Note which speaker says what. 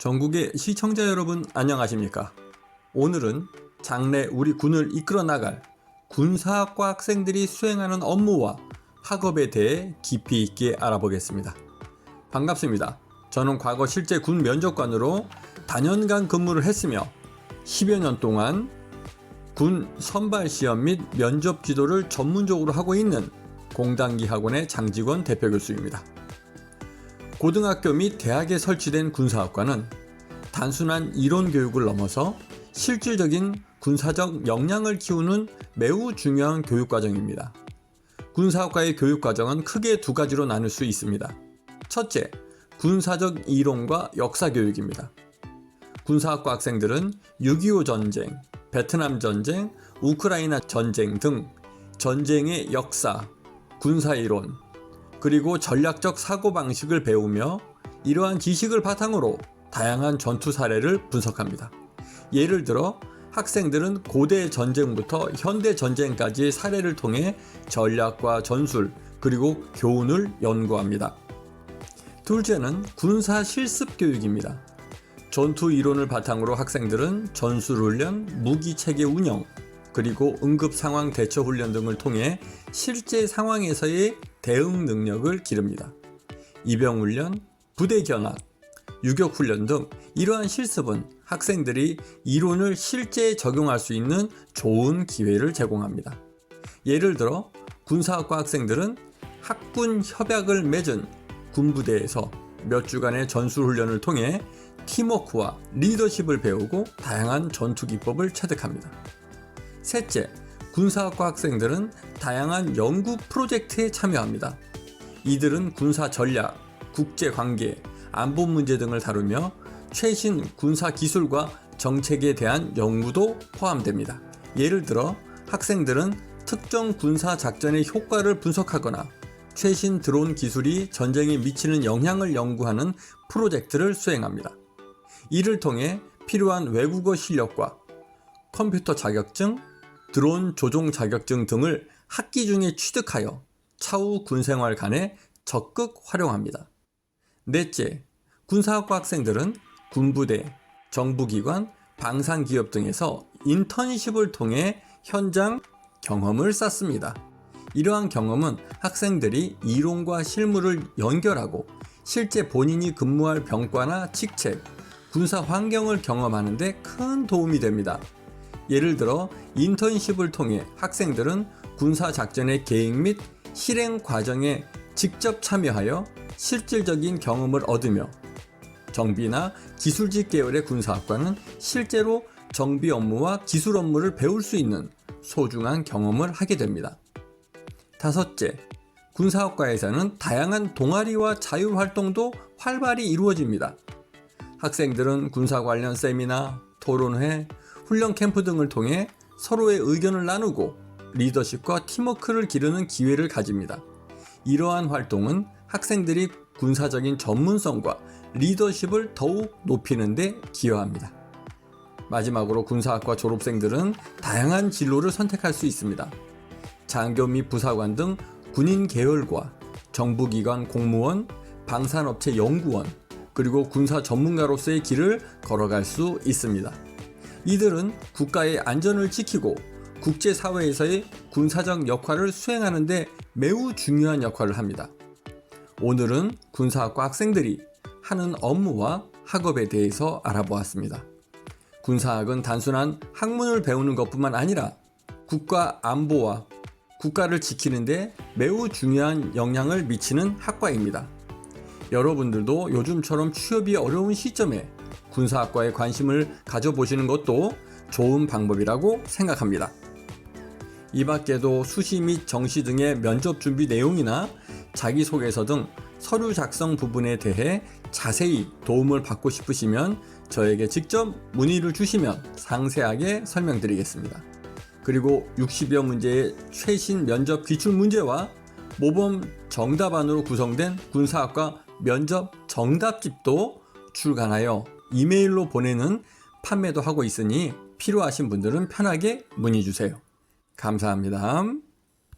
Speaker 1: 전국의 시청자 여러분 안녕하십니까? 오늘은 장래 우리 군을 이끌어 나갈 군사학과 학생들이 수행하는 업무와 학업에 대해 깊이 있게 알아보겠습니다. 반갑습니다. 저는 과거 실제 군 면접관으로 단연간 근무를 했으며 10여 년 동안 군 선발 시험 및 면접 지도를 전문적으로 하고 있는 공단기 학원의 장직원 대표 교수입니다. 고등학교 및 대학에 설치된 군사학과는 단순한 이론 교육을 넘어서 실질적인 군사적 역량을 키우는 매우 중요한 교육과정입니다. 군사학과의 교육과정은 크게 두 가지로 나눌 수 있습니다. 첫째, 군사적 이론과 역사 교육입니다. 군사학과 학생들은 6.25 전쟁, 베트남 전쟁, 우크라이나 전쟁 등 전쟁의 역사, 군사 이론, 그리고 전략적 사고방식을 배우며 이러한 지식을 바탕으로 다양한 전투 사례를 분석합니다. 예를 들어 학생들은 고대 전쟁부터 현대 전쟁까지의 사례를 통해 전략과 전술 그리고 교훈을 연구합니다. 둘째는 군사 실습 교육입니다. 전투 이론을 바탕으로 학생들은 전술 훈련, 무기 체계 운영, 그리고 응급 상황 대처 훈련 등을 통해 실제 상황에서의 대응 능력을 기릅니다. 이병 훈련, 부대 견학, 유격 훈련 등 이러한 실습은 학생들이 이론을 실제 적용할 수 있는 좋은 기회를 제공합니다. 예를 들어 군사학과 학생들은 학군 협약을 맺은 군부대에서 몇 주간의 전술 훈련을 통해 팀워크와 리더십을 배우고 다양한 전투 기법을 체득합니다. 셋째, 군사학과 학생들은 다양한 연구 프로젝트에 참여합니다. 이들은 군사 전략, 국제 관계, 안보 문제 등을 다루며 최신 군사 기술과 정책에 대한 연구도 포함됩니다. 예를 들어 학생들은 특정 군사 작전의 효과를 분석하거나 최신 드론 기술이 전쟁에 미치는 영향을 연구하는 프로젝트를 수행합니다. 이를 통해 필요한 외국어 실력과 컴퓨터 자격증, 드론 조종 자격증 등을 학기 중에 취득하여 차후 군생활 간에 적극 활용합니다. 넷째, 군사학과 학생들은 군부대, 정부기관, 방산기업 등에서 인턴십을 통해 현장 경험을 쌓습니다. 이러한 경험은 학생들이 이론과 실무를 연결하고 실제 본인이 근무할 병과나 직책, 군사 환경을 경험하는데 큰 도움이 됩니다. 예를 들어 인턴십을 통해 학생들은 군사 작전의 계획 및 실행 과정에 직접 참여하여 실질적인 경험을 얻으며 정비나 기술직 계열의 군사학과는 실제로 정비 업무와 기술 업무를 배울 수 있는 소중한 경험을 하게 됩니다. 다섯째, 군사학과에서는 다양한 동아리와 자유 활동도 활발히 이루어집니다. 학생들은 군사 관련 세미나, 토론회, 훈련 캠프 등을 통해 서로의 의견을 나누고 리더십과 팀워크를 기르는 기회를 가집니다. 이러한 활동은 학생들이 군사적인 전문성과 리더십을 더욱 높이는 데 기여합니다. 마지막으로 군사학과 졸업생들은 다양한 진로를 선택할 수 있습니다. 장교 및 부사관 등 군인 계열과 정부기관 공무원, 방산업체 연구원, 그리고 군사 전문가로서의 길을 걸어갈 수 있습니다. 이들은 국가의 안전을 지키고 국제사회에서의 군사적 역할을 수행하는 데 매우 중요한 역할을 합니다. 오늘은 군사학과 학생들이 하는 업무와 학업에 대해서 알아보았습니다. 군사학은 단순한 학문을 배우는 것뿐만 아니라 국가 안보와 국가를 지키는데 매우 중요한 영향을 미치는 학과입니다. 여러분들도 요즘처럼 취업이 어려운 시점에 군사학과에 관심을 가져보시는 것도 좋은 방법이라고 생각합니다. 이 밖에도 수시 및 정시 등의 면접 준비 내용이나 자기소개서 등 서류 작성 부분에 대해 자세히 도움을 받고 싶으시면 저에게 직접 문의를 주시면 상세하게 설명드리겠습니다. 그리고 60여 문제의 최신 면접 기출 문제와 모범 정답안으로 구성된 군사학과 면접 정답집도 출간하여 이메일로 보내는 판매도 하고 있으니 필요하신 분들은 편하게 문의 주세요. 감사합니다.